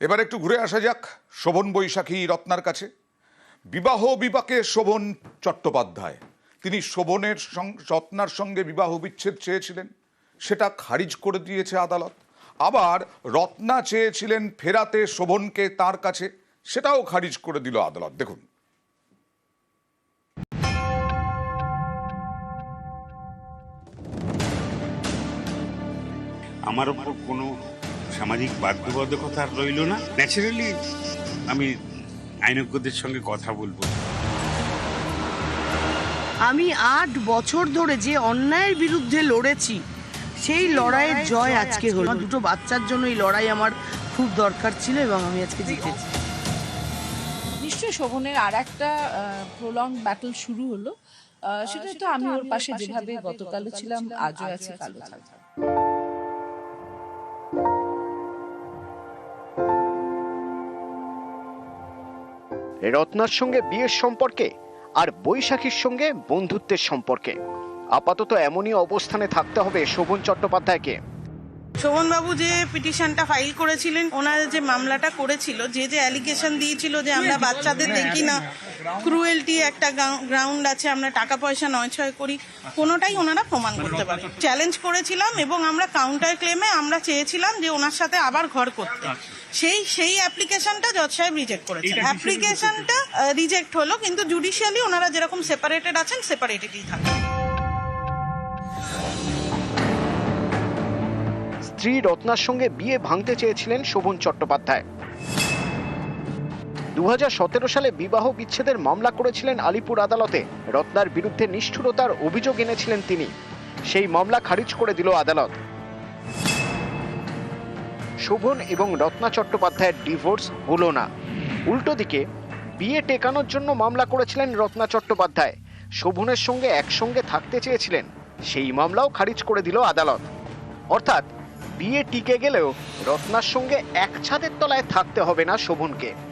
এবার একটু ঘুরে আসা যাক শোভন বৈশাখী রত্নার কাছে। বিবাহ বিপাকে শোভন চট্টোপাধ্যায়। তিনি শোভনের রত্নার সঙ্গে বিবাহ বিচ্ছেদ চেয়েছিলেন। সেটা খারিজ করে দিয়েছে আদালত। আবার রত্না চেয়েছিলেন ফেরাতে শোভনকে তার কাছে। সেটাও খারিজ করে দিল আদালত। দেখুন। আমার ওপর কোনো সামাজিক বাধ্যবাধকতা আর রইল না। ন্যাচারালি আমি আইনজ্ঞদের সঙ্গে কথা বলব। আমি আট বছর ধরে যে অন্যায়ের বিরুদ্ধে লড়েছি সেই লড়াইয়ের জয় আজকে হলো। দুটো বাচ্চার জন্য এই লড়াই আমার খুব দরকার ছিল এবং আমি আজকে জিতেছি। নিশ্চয়ই শোভনের আর একটা প্রলং ব্যাটল শুরু হলো। সেটা তো আমি ওর পাশে যেভাবে গতকালও ছিলাম আজও আছি কালো থাকব। রত্নার সঙ্গে বিয়ের সম্পর্কে আর বৈশাখীর সঙ্গে বন্ধুত্বের সম্পর্কে। আপাতত এমনই অবস্থানে থাকতে হবে শোভন চট্টোপাধ্যায়কে। শোভনবাবু যে পিটিশনটা ফাইল করেছিলেন, ওনার যে মামলাটা করেছিল, যে যে অ্যালিগেশন দিয়েছিল যে আমরা বাচ্চাদের দেখি না ক্রুয়েলটি একটা গ্রাউন্ড আছে আমরা টাকা পয়সা নয় ছয় করি। কোনোটাই ওনারা প্রমাণ করতে পারে চ্যালেঞ্জ করেছিলাম এবং আমরা কাউন্টার ক্লেমে আমরা চেয়েছিলাম যে ওনার সাথে আবার ঘর করতে। সেই সেই অ্যাপ্লিকেশনটা জজ সাহেব রিজেক্ট করেছেন অ্যাপ্লিকেশনটা রিজেক্ট হলো কিন্তু জুডিশিয়ালি ওনারা যেরকম সেপারেটেড আছেন সেপারেটেডই থাকে স্ত্রী রত্নার সঙ্গে বিয়ে ভাঙতে চেয়েছিলেন শোভন চট্টোপাধ্যায়। দু হাজার সতেরো সালে বিবাহ বিচ্ছেদের মামলা করেছিলেন আলিপুর আদালতে। রত্নার বিরুদ্ধে নিষ্ঠুরতার অভিযোগ এনেছিলেন তিনি। সেই মামলা খারিজ করে দিল আদালত। শোভন এবং রত্না চট্টোপাধ্যায়ের ডিভোর্স হলো না। উল্টো দিকে, বিয়ে টেকানোর জন্য মামলা করেছিলেন রত্না চট্টোপাধ্যায়। শোভনের সঙ্গে একসঙ্গে থাকতে চেয়েছিলেন। সেই মামলাও খারিজ করে দিল আদালত। অর্থাৎ, বিয়ে টিকে গেলেও রত্নার সঙ্গে এক ছাদের তলায় থাকতে হবে না শোভনকে।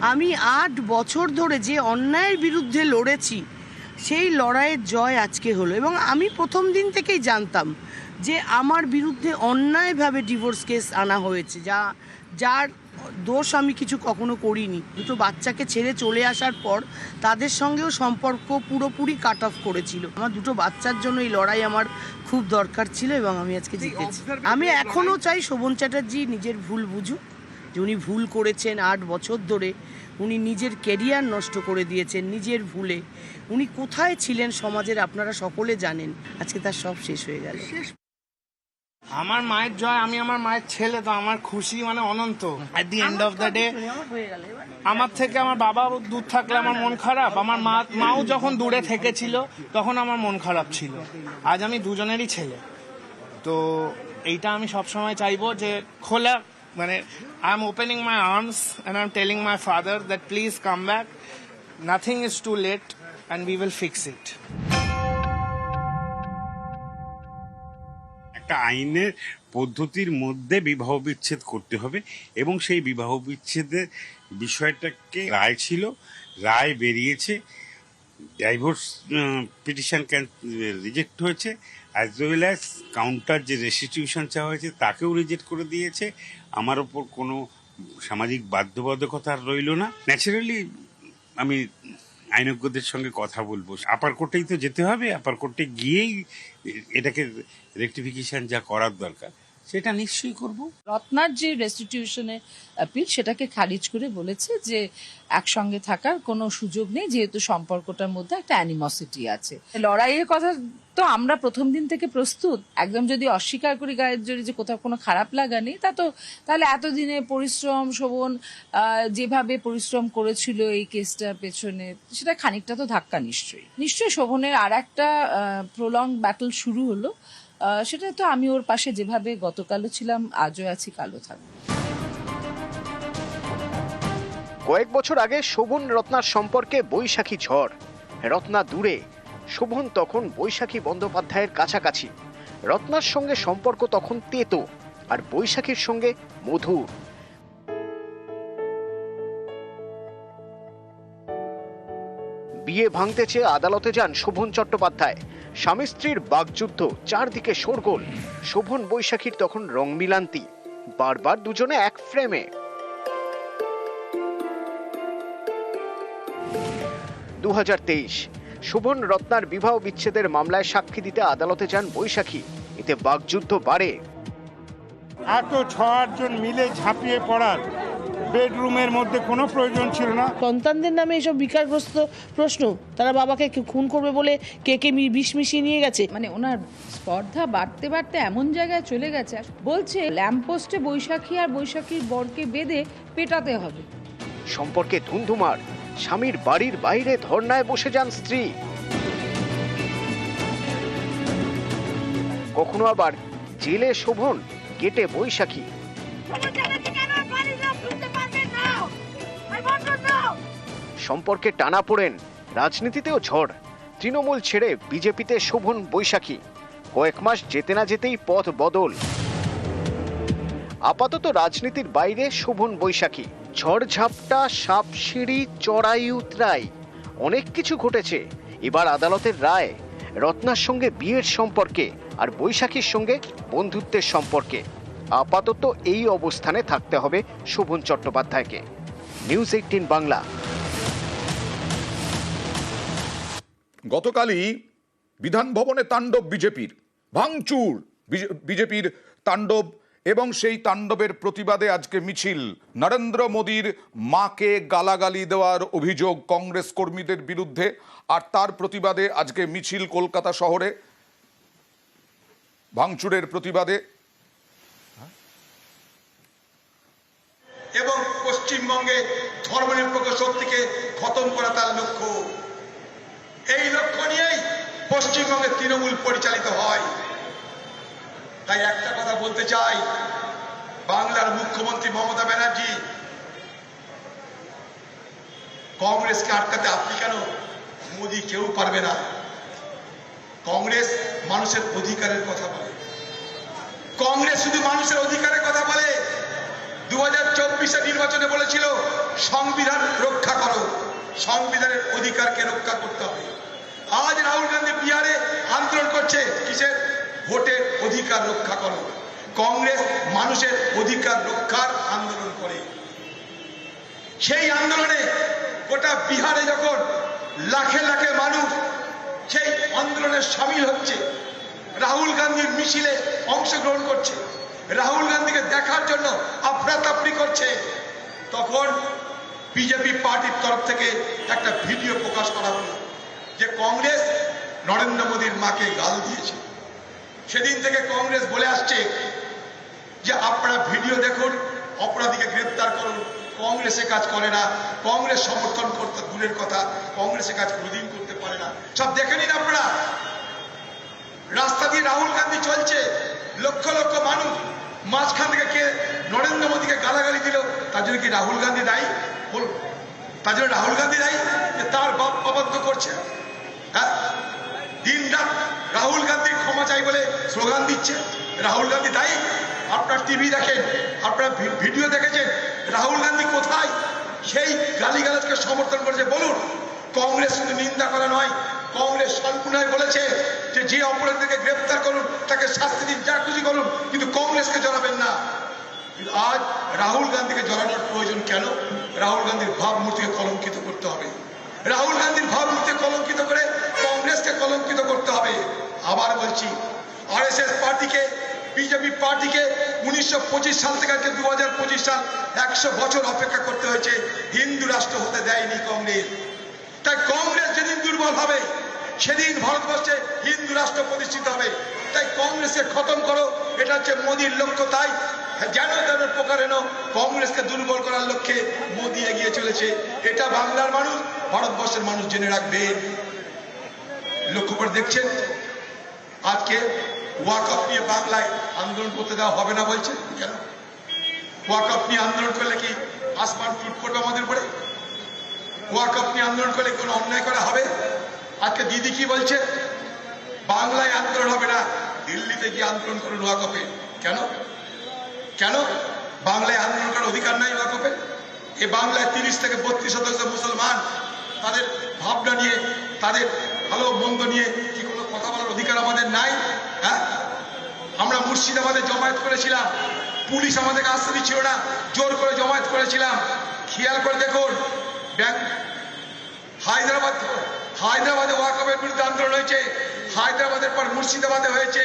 আমি আট বছর ধরে যে অন্যায়ের বিরুদ্ধে লড়েছি সেই লড়াইয়ের জয় আজকে হলো। এবং আমি প্রথম দিন থেকেই জানতাম যে আমার বিরুদ্ধে অন্যায়ভাবে ডিভোর্স কেস আনা হয়েছে যা যার দোষ আমি কিছু কখনো করিনি। দুটো বাচ্চাকে ছেড়ে চলে আসার পর তাদের সঙ্গেও সম্পর্ক পুরোপুরি কাট অফ করেছিল। আমার দুটো বাচ্চার জন্য এই লড়াই আমার খুব দরকার ছিল এবং আমি আজকে জিতেছি। আমি এখনও চাই শোভন চ্যাটার্জি নিজের ভুল বুঝুক। যে উনি ভুল করেছেন আট বছর ধরে উনি নিজের কেরিয়ার নষ্ট করে দিয়েছেন নিজের ভুলে। উনি কোথায় ছিলেন সমাজের আপনারা সকলে জানেন। আজকে তার সব শেষ হয়ে গেল। আমার মায়ের জয় আমি আমার মায়ের ছেলে তো আমার খুশি মানে অনন্ত। At the end of the day আমার থেকে আমার বাবা দূর থাকলে আমার মন খারাপ। আমার মা মাও যখন দূরে থেকেছিল তখন আমার মন খারাপ ছিল। আজ আমি দুজনেরই ছেলে। তো এইটা আমি সবসময় চাইব যে খোলা মানে I am opening my arms and I am telling my father that please come back nothing is too late and we will fix it একটা আইনের পদ্ধতির মধ্যে বিবাহ বিচ্ছেদ করতে হবে এবং সেই বিবাহ বিচ্ছেদের বিষয়টাকে রায় ছিল, রায় বেরিয়েছে। ডাইভোর্স পিটিশন রিজেক্ট হয়েছে। অ্যাজ ওয়েল অ্যাজ কাউন্টার যে রেস্টিটিউশন চাওয়া হয়েছে, তাকেও রিজেক্ট করে দিয়েছে। আমার ওপর কোনো সামাজিক বাধ্যবাধকতা আর রইল না। ন্যাচারালি আমি আইনজ্ঞদের সঙ্গে কথা বলব। আপার কোর্টেই তো যেতে হবে। আপার কোর্টে গিয়েই এটাকে রেকটিফিকেশন যা করার দরকার। সেটা নিশ্চয়ই করব। রত্নার যে রেস্টিটিউশনে অ্যাপিল সেটাকে খারিজ করে বলেছে যে একসঙ্গে থাকার কোনো সুযোগ নেই, যেহেতু সম্পর্কটার মধ্যে একটা অ্যানিমসিটি আছে। লড়াইয়ের কথা তো আমরা প্রথম দিন থেকে প্রস্তুত। একদম যদি অস্বীকার করি গায়ের জোরে যে কোথাও কোনো খারাপ লাগা নেই, তা তো তাহলে এতদিনে পরিশ্রম, শোভন যেভাবে পরিশ্রম করেছিল এই কেসটার পেছনে, সেটা খানিকটা তো ধাক্কা নিশ্চয়ই। নিশ্চয়ই শোভনের আর একটা প্রলং ব্যাটল শুরু হলো। সেটা তো আমি ওর পাশে যেভাবে গতকালও ছিলাম, আজও আছি কালো থাকব। কয়েক বছর আগে শোভন রত্নার সম্পর্কে বৈশাখী ঝড়। রত্না দূরে, শোভন তখন বৈশাখী বন্দ্যোপাধ্যায়ের কাছাকাছি। রত্নার সঙ্গে সম্পর্ক তখন তেতো, আর বৈশাখীর সঙ্গে মধুর। বিয়ে ভাঙতে চেয়ে আদালতে যান শোভন চট্টোপাধ্যায়। স্বামী স্ত্রীর বাগযুদ্ধ চারদিকে সরগোল শোভন বৈশাখীর তখন রং মিলান্তি। বারবার দুজনে এক ফ্রেমে। দু শোভন রত্নার বিবাহ বিচ্ছেদের মামলায় সাক্ষী দিতে আদালতে যান বৈশাখী। এতে বাগযুদ্ধ বাড়ে। এত ছ আটজন মিলে ঝাঁপিয়ে পড়ার বেডরুমের মধ্যে কোনো প্রয়োজন ছিল না। সন্তানদের নামে এসব বিকারগ্রস্ত প্রশ্ন তারা বাবাকে খুন করবে বলে কে কে মি- বিষ মিশিয়ে নিয়ে গেছে? মানে ওনার স্পর্ধা বাড়তে বাড়তে এমন জায়গায় চলে গেছে বলছে ল্যাম্পপোস্টে বৈশাখী আর বৈশাখীর বরকে বেঁধে পেটাতে হবে। সম্পর্কে ধুন্ধুমার স্বামীর বাড়ির বাইরে ধর্নায় বসে যান স্ত্রী। কখনো আবার জেলে শোভন গেটে বৈশাখী। সম্পর্কে টানা পড়েন, রাজনীতিতেও ঝড়। তৃণমূল ছেড়ে বিজেপিতে শোভন বৈশাখী। কয়েক মাস যেতে না যেতেই পথ বদল। আপাতত রাজনীতির বাইরে শোভন বৈশাখী। ঝড়ঝাপটা সাপসিঁড়ি চড়াই উতরাই। অনেক কিছু ঘটেছে। এবার আদালতের রায়। রত্নার সঙ্গে বিয়ের সম্পর্কে আর বৈশাখীর সঙ্গে বন্ধুত্বের সম্পর্কে। আপাতত এই অবস্থানে থাকতে হবে শোভন চট্টোপাধ্যায়কে। News eighteen Bangla. গতকালই বিধান ভবনে তাণ্ডব বিজেপির, ভাঙচুর বিজেপির তাণ্ডব এবং সেই তাণ্ডবের প্রতিবাদে আজকে মিছিল। নরেন্দ্র মোদীর মাকে গালাগালি দেওয়ার অভিযোগ কংগ্রেস কর্মীদের বিরুদ্ধে আর তার প্রতিবাদে আজকে মিছিল কলকাতা শহরে। ভাঙচুরের প্রতিবাদে এবং পশ্চিমবঙ্গে ধর্মনিরপেক্ষ শক্তিকে খতম করা তার লক্ষ্য। এই লক্ষ্য নিয়েই পশ্চিমবঙ্গে তৃণমূল পরিচালিত হয়। তাই একটা কথা বলতে চাই, বাংলার মুখ্যমন্ত্রী মমতা ব্যানার্জি, কংগ্রেসকে আটকাতে আপনি কেন মোদী কেউ পারবে না? কংগ্রেস মানুষের অধিকারের কথা বলে। কংগ্রেস শুধু মানুষের অধিকারের কথা বলে নির্বাচনে বলেছিল, সংবিধান রক্ষা করো। সংবিধানের অধিকারকে রক্ষা করতে হবে। আজ রাহুল গান্ধী বিহারে আন্দোলন করছে, কিসের? ভোটের অধিকার রক্ষা করো। কংগ্রেস মানুষের অধিকার রক্ষার আন্দোলন করে। সেই আন্দোলনে গোটা বিহারে যখন লাখে লাখে মানুষ সেই আন্দোলনে সামিল হচ্ছে, রাহুল গান্ধীর মিছিলে অংশগ্রহণ করছে রাহুল গান্ধীকে দেখার জন্য আফরাতাফরি করছে। তখন বিজেপি পার্টির তরফ থেকে একটা ভিডিও প্রকাশ করা হলো যে কংগ্রেস নরেন্দ্র মোদীর মাকে গাল দিয়েছে। সেদিন থেকে কংগ্রেস বলে আসছে যে, আপনারা ভিডিও দেখুন, অপরাধীকে গ্রেপ্তার করুন। কংগ্রেসে কাজ করে না, কংগ্রেস সমর্থন করতে দূরের কথা, কংগ্রেসে কাজ কোনোদিন করতে পারে না। সব দেখে নিন আপনারা। রাস্তা দিয়ে রাহুল গান্ধী চলছে, লক্ষ লক্ষ মানুষ মাঝখান থেকে কে নরেন্দ্র মোদীকে গালাগালি দিল, তার জন্য কি রাহুল গান্ধী দায়ী? বলুন তার জন্য রাহুল গান্ধী দায়ী যে তার বাপ অবাধ্য করছে? হ্যাঁ? দিন রাত রাহুল গান্ধীর ক্ষমা চাই বলে স্লোগান দিচ্ছে। রাহুল গান্ধী দায়ী। আপনার টিভি দেখেন, আপনার ভিডিও দেখেছেন, রাহুল গান্ধী কোথায়? সেই গালিগালাজকে সমর্থন করেছে। বলুন, কংগ্রেস নিন্দা করা নয় সর্বনায় বলেছে যে যে অপরাধীকে গ্রেপ্তার করুন, তাকে শাস্তি দিন, যা খুশি করুন, কিন্তু কংগ্রেসকে জড়াবেন না। কিন্তু আজ রাহুল গান্ধীকে জড়ানোর প্রয়োজন কেন? রাহুল গান্ধীর ভাবমূর্তিকে কলঙ্কিত করতে হবে। রাহুল গান্ধীর ভাবমূর্তিকে কলঙ্কিত করে কংগ্রেসকে কলঙ্কিত করতে হবে। আবার বলছি, আরএসএস পার্টিকে, বিজেপি পার্টিকে উনিশশো পঁচিশ সাল থেকে আজকে দু সাল একশো বছর অপেক্ষা করতে হয়েছে। হিন্দু রাষ্ট্র হতে দেয়নি কংগ্রেস। তাই কংগ্রেস যেদিন দুর্বল হবে সেদিন ভারতবর্ষে হিন্দু রাষ্ট্র প্রতিষ্ঠিত হবে। তাই কংগ্রেসকে খতম করো, এটা হচ্ছে মোদীর লক্ষ্য, তাই যেন তেন প্রকারেণ কংগ্রেসকে দুর্বল করার লক্ষ্যে মোদী এগিয়ে চলেছে। এটা বাংলার মানুষ, ভারতবর্ষের মানুষ জেনে রাখবে। লক্ষ্য করে দেখছেন, আজকে ওয়াকআপ নিয়ে বাংলায় আন্দোলন করতে দেওয়া হবে না বলছে কেন? ওয়াকআপ নিয়ে আন্দোলন করলে কি আসমান টুট করবে আমাদের উপরে? ওয়াকআপ নিয়ে আন্দোলন করলে কোনো অন্যায় করা হবে? আজকে দিদি কি বলছে? বাংলায় আন্দোলন হবে না, দিল্লিতে গিয়ে আন্দোলন করুন ওয়াকপে কেন? কেন? বাংলায় আন্দোলন করার অধিকার নাই ওয়াকপে এ বাংলায় তিরিশ থেকে বত্রিশ শতাংশ মুসলমান, তাদের ভাবনা নিয়ে, তাদের ভালো মন্দ নিয়ে কি কোনো কথা বলার অধিকার আমাদের নাই? হ্যাঁ? আমরা মুর্শিদাবাদে জমায়েত করেছিলাম, পুলিশ আমাদেরকে আসতে দিচ্ছিল না, জোর করে জমায়েত করেছিলাম। খেয়াল করে দেখুন, ব্যাংক হায়দ্রাবাদ হায়দ্রাবাদে ওয়াকফের বিরুদ্ধে আন্দোলন হয়েছে, হায়দ্রাবাদের পর মুর্শিদাবাদে হয়েছে,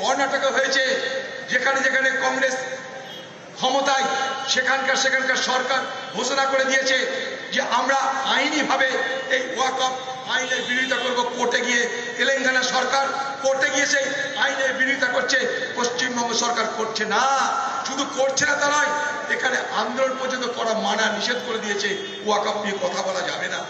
কর্ণাটকে হয়েছে, যেখানে যেখানে কংগ্রেস ক্ষমতায়, সেখানকার সেখানকার সরকার ঘোষণা করে দিয়েছে যে আমরা আইনিভাবে এই ওয়াকফ আইনের বিরোধিতা করব। কোর্টে গিয়ে তেলেঙ্গানা সরকার কোর্টে গিয়ে সেই আইনের বিরোধিতা করছে, পশ্চিমবঙ্গ সরকার করছে না। শুধু করছে না তা নয়, এখানে আন্দোলন পর্যন্ত করা মানা নিষেধ করে দিয়েছে। ওয়াকফ নিয়ে কথা বলা যাবে না।